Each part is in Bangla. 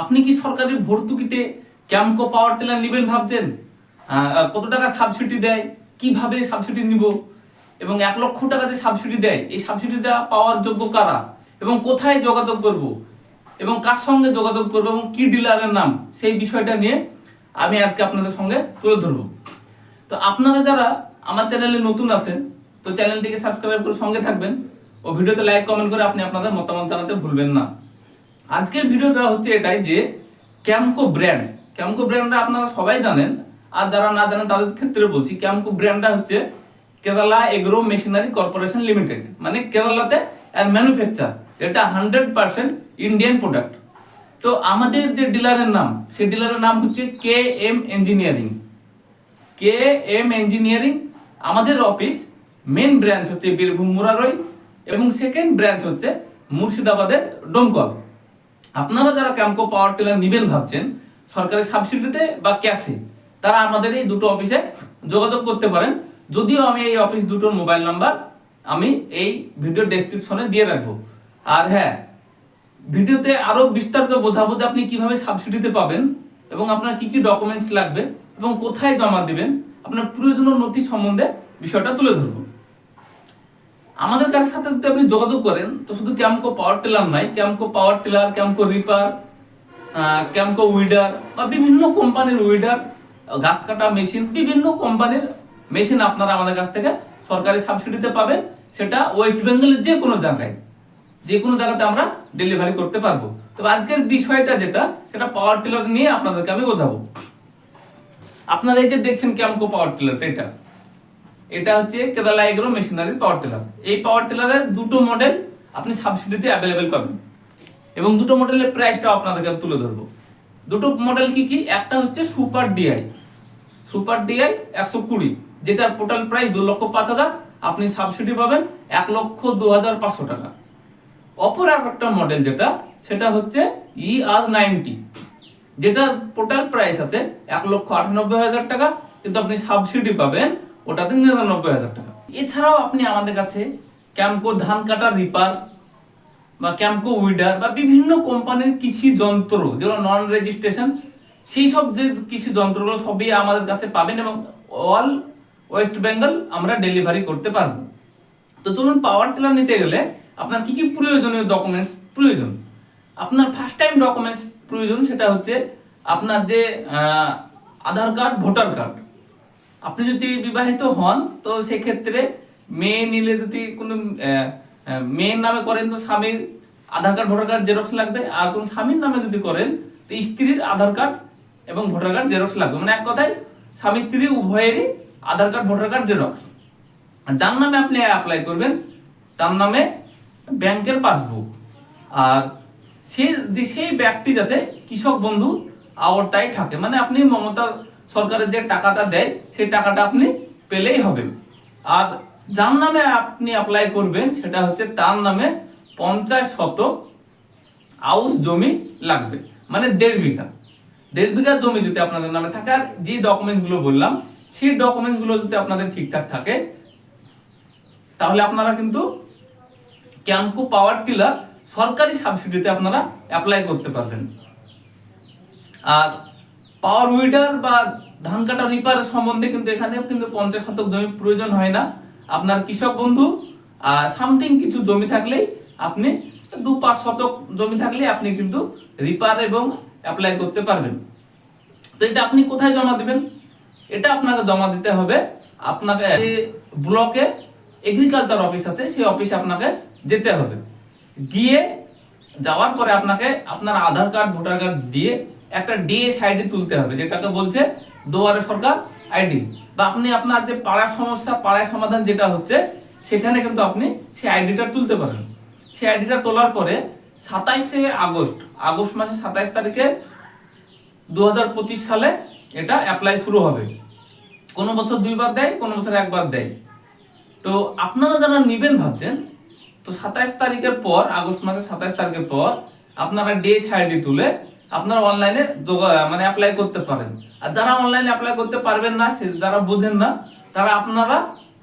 আপনি কি সরকারি ভর্তুকিতে ক্যামকো পাওয়ার টিলার নেবেন ভাবছেন? কত টাকা সাবসিডি দেয়? কীভাবে সাবসিডি নিব? এবং এক লক্ষ টাকা যে সাবসিডি দেয়। এই সাবসিডিটা পাওয়ার যোগ্য কারা? এবং কোথায় যোগাযোগ করব? এবং কার সঙ্গে যোগাযোগ করব? এবং কি ডিলারের নাম? সেই বিষয়টা নিয়ে আমি আজকে আপনাদের সঙ্গে তুলে ধরবো। তো আপনারা যারা আমার চ্যানেলে নতুন আছেন, তো চ্যানেলটিকে সাবস্ক্রাইব করে সঙ্গে থাকবেন ও ভিডিওতে লাইক কমেন্ট করে আপনি আপনাদের মতামত জানাতে ভুলবেন না। আজকের ভিডিওটা হচ্ছে এটাই যে ক্যামকো ব্র্যান্ড ক্যামকো ব্র্যান্ডটা আপনারা সবাই জানেন, আর যারা না জানেন তাদের ক্ষেত্রে বলছি ক্যামকো ব্র্যান্ডটা হচ্ছে Kerala agro machinery corporation limited মানে কেরালাতে ম্যানুফ্যাকচার এটা হান্ড্রেড পার্সেন্ট ইন্ডিয়ান প্রোডাক্ট তো আমাদের যে ডিলারের নাম, সেই ডিলারের নাম হচ্ছে K M engineering K M engineering আমাদের অফিস মেন ব্রাঞ্চ হচ্ছে বীরভূম মুরারই, এবং সেকেন্ড ব্রাঞ্চ হচ্ছে মুর্শিদাবাদের ডোমকল। আপনারা যারা ক্যাম্পো পাওয়ার টিলার নেবেন ভাবছেন, সরকারি সাবসিডিতে বা ক্যাশে তারা আমাদের এই দুটো অফিসে যোগাযোগ করতে পারেন। যদিও আমি এই অফিস দুটোর মোবাইল নাম্বার আমি এই ভিডিও ডেসক্রিপশনে দিয়ে রাখব। আর হ্যাঁ ভিডিওতে আরও বিস্তারিত বোঝাবো যে আপনি কীভাবে সাবসিডিতে পাবেন এবং আপনার কি কি ডকুমেন্টস লাগবে এবং কোথায় জমা দিবেন। আপনার প্রয়োজনীয় নথি সম্বন্ধে বিষয়টা তুলে ধরবো। আমাদের কাছে সাথে যদি আপনি যোগাযোগ করেন, তো শুধু ক্যামকো পাওয়ার টিলার নাই Kamco power tiller Kamco reaper Kamco weeder বা বিভিন্ন কোম্পানির উইডার গাছ কাটা মেশিন, বিভিন্ন কোম্পানির মেশিন আপনারা আমাদের কাছ থেকে সরকারি সাবসিডিতে পাবেন। সেটা ওয়েস্ট বেঙ্গলের যে কোনো জায়গায় যে কোনো জায়গাতে আমরা ডেলিভারি করতে পারব। তবে আজকের বিষয়টা যেটা, সেটা পাওয়ার টিলার নিয়ে আপনাদেরকে আমি বোঝাবো। আপনারা এই যে দেখছেন ক্যামকো পাওয়ার টিলার এটা। এটা হচ্ছে Kerala agro machinery power tiller এই পাওয়ার টিলারের দুটো মডেল আপনি সাবসিডিতে অ্যাভেলেবেল পাবেন। এবং দুটো মডেলের প্রাইসটাও আপনাদেরকে তুলে ধরবো। দুটো মডেল কি কি? একটা হচ্ছে সুপার ডিআই সুপার ডিআই একশো কুড়ি, যেটার টোটাল প্রাইস দু লক্ষ পাঁচ হাজার, আপনি সাবসিডি পাবেন এক লক্ষ দু হাজার পাঁচশো টাকা। অপর আর একটা মডেল যেটা, সেটা হচ্ছে ই আর নাইনটি যেটা টোটাল প্রাইস আছে এক লক্ষ আটানব্বই হাজার টাকা, কিন্তু আপনি সাবসিডি পাবেন ওটাতে নিরানব্বই হাজার টাকা। এছাড়াও আপনি আমাদের কাছে ক্যাম্পো ধান কাটার রিপার বা ক্যাম্পো উইডার বা বিভিন্ন কোম্পানির কৃষি যন্ত্র, যেগুলো নন রেজিস্ট্রেশন সেই সব যে কৃষি যন্ত্রগুলো সবই আমাদের কাছে পাবেন এবং অল ওয়েস্ট বেঙ্গল আমরা ডেলিভারি করতে পারব। তো চলুন পাওয়ার টিলার নিতে গেলে আপনার কি কি প্রয়োজনীয় ডকুমেন্টস প্রয়োজন? আপনার ফার্স্ট টাইম ডকুমেন্টস প্রয়োজন সেটা হচ্ছে আপনার যে আধার কার্ড ভোটার কার্ড আপনি যদি বিবাহিত হন, তো সেক্ষেত্রে মেয়ে নিলে যদি কোনো মেয়ের নামে করেন তো স্বামীর Aadhaar card, voter card, xerox লাগবে। আর কোন স্বামীর নামে যদি করেন, তো স্ত্রীর আধার কার্ড এবং ভোটার কার্ড, জেরক্স লাগবে। মানে এক কথায়, স্বামী স্ত্রী উভয়েরই Aadhaar card, voter card, xerox. যার নামে আপনি অ্যাপ্লাই করবেন, তার নামে ব্যাংকের পাসবুক। আর সে সেই ব্যক্তি যাতে কৃষক বন্ধু আওতায় থাকে। মানে আপনি মমতা সরকারের যে টাকাটা দেয়, সেই টাকাটা আপনি পেলেই হবে আর যার নামে আপনি অ্যাপ্লাই করবেন, সেটা হচ্ছে তার নামে পঞ্চাশ শতক আউস জমি লাগবে মানে দেড় বিঘা। দেড় বিঘা জমি যদি আপনাদের নামে থাকে, আর যে ডকুমেন্টসগুলো বললাম, সেই ডকুমেন্টসগুলো যদি আপনাদের ঠিকঠাক থাকে, তাহলে আপনারা কিন্তু ক্যাম্পু পাওয়ার টিলার সরকারি সাবসিডিতে আপনারা অ্যাপ্লাই করতে পারবেন। আর পাওয়ার উইডার বা ধান কাটা রিপার সম্বন্ধে কিন্তু এখানে কিন্তু পঞ্চাশ শতক জমি প্রয়োজন হয় না। আপনার কৃষক বন্ধু আর সামথিং কিছু জমি থাকলেই আপনি দু পাঁচ শতক জমি থাকলে আপনি কিন্তু রিপার এবং অ্যাপ্লাই করতে পারবেন। তো এটা আপনি কোথায় জমা দিবেন? এটা আপনাকে জমা দিতে হবে আপনাকে ব্লকে এগ্রিকালচার অফিস আছে, সেই অফিসে আপনাকে যেতে হবে। গিয়ে যাওয়ার পরে আপনাকে আপনার আধার কার্ড, ভোটার কার্ড দিয়ে একটা ডিএস আইডি তুলতে হবে, যেটাকে বলছে দুয়ারে সরকার আইডি বা আপনি আপনার যে পাড়ার সমস্যা, পাড়ায় সমাধান যেটা হচ্ছে, সেখানে কিন্তু আপনি সেই আইডিটা তুলতে পারেন। সেই আইডিটা তোলার পরে সাতাইশে আগস্ট আগস্ট মাসে সাতাইশ তারিখে দু হাজার পঁচিশ সালে এটা অ্যাপ্লাই শুরু হবে। কোনো বছর দুইবার দেয়, কোনো বছর একবার দেয়। তো আপনারা যারা নিবেন ভাবছেন, তো সাতাইশ তারিখের পর, আগস্ট মাসের সাতাইশ তারিখের পর আপনারা ডেস আইডি তুলে আপনারা অনলাইনে মানে অ্যাপ্লাই করতে পারেন। আর যারা অনলাইনে অ্যাপ্লাই করতে পারবেন না, সে যারা বুঝেন না, তারা আপনারা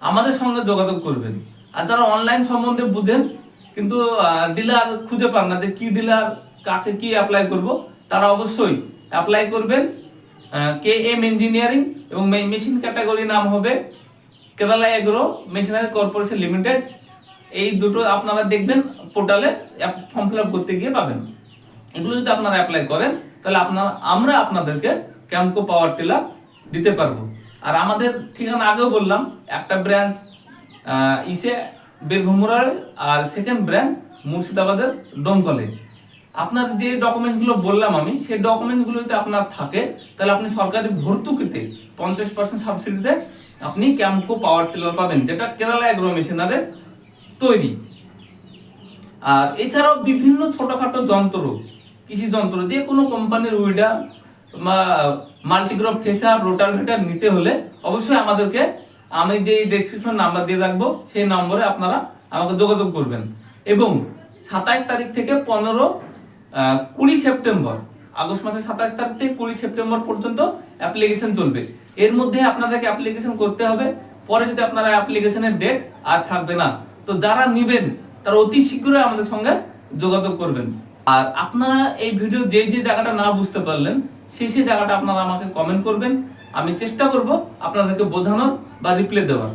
আমাদের সঙ্গে যোগাযোগ করবেন। আর যারা অনলাইন সম্বন্ধে বুঝেন, কিন্তু ডিলার খুঁজে পান না যে কি ডিলার কাকে কি অ্যাপ্লাই করব, তারা অবশ্যই অ্যাপ্লাই করবেন। কে এম ইঞ্জিনিয়ারিং এবং মেশিন ক্যাটাগরি নাম হবে Kerala agro machinery corporation limited এই দুটো আপনারা দেখবেন পোর্টালে ফর্ম ফিল আপ করতে গিয়ে পাবেন। এগুলো যদি আপনারা অ্যাপ্লাই করেন, তাহলে আপনারা আমরা আপনাদেরকে ক্যামকো পাওয়ার টিলার দিতে পারব। আর আমাদের ঠিকানা আগেও বললাম, একটা ব্রাঞ্চ ইসে বীরভূমরার আর সেকেন্ড ব্রাঞ্চ মুর্শিদাবাদের ডোমকলে আপনার যে ডকুমেন্টসগুলো বললাম আমি, সেই ডকুমেন্টসগুলো যদি আপনার থাকে, তাহলে আপনি সরকারি ভর্তুকিতে পঞ্চাশ পার্সেন্ট সাবসিডিতে আপনি ক্যামকো পাওয়ার টিলার পাবেন, যেটা কেরালা এগ্রো মেশিনারের তৈরি। আর এছাড়াও বিভিন্ন ছোটখাটো যন্ত্র কৃষি যন্ত্র যে কোনো কোম্পানির উইডার বা মাল্টিক্রপ ফেসার রোটারভেটার নিতে হলে অবশ্যই আমাদেরকে, আমি যে ডেসক্রিপশন নাম্বার দিয়ে রাখব, সেই নম্বরে আপনারা আমাকে যোগাযোগ করবেন। এবং সাতাইশ তারিখ থেকে পনেরো কুড়ি সেপ্টেম্বর, আগস্ট মাসের সাতাইশ তারিখ থেকে কুড়ি সেপ্টেম্বর পর্যন্ত অ্যাপ্লিকেশন চলবে। এর মধ্যে আপনাদেরকে অ্যাপ্লিকেশন করতে হবে। পরে যদি আপনারা অ্যাপ্লিকেশনের ডেট আর থাকবে না, তো যারা নিবেন, তারা অতি শীঘ্রই আমাদের সঙ্গে যোগাযোগ করবেন। আর আপনারা এই ভিডিও যে যে জায়গাটা না বুঝতে পারলেন, সেই সেই জায়গাটা আপনারা আমাকে কমেন্ট করবেন। আমি চেষ্টা করব আপনাদেরকে বোঝানোর বা রিপ্লাই দেওয়ার।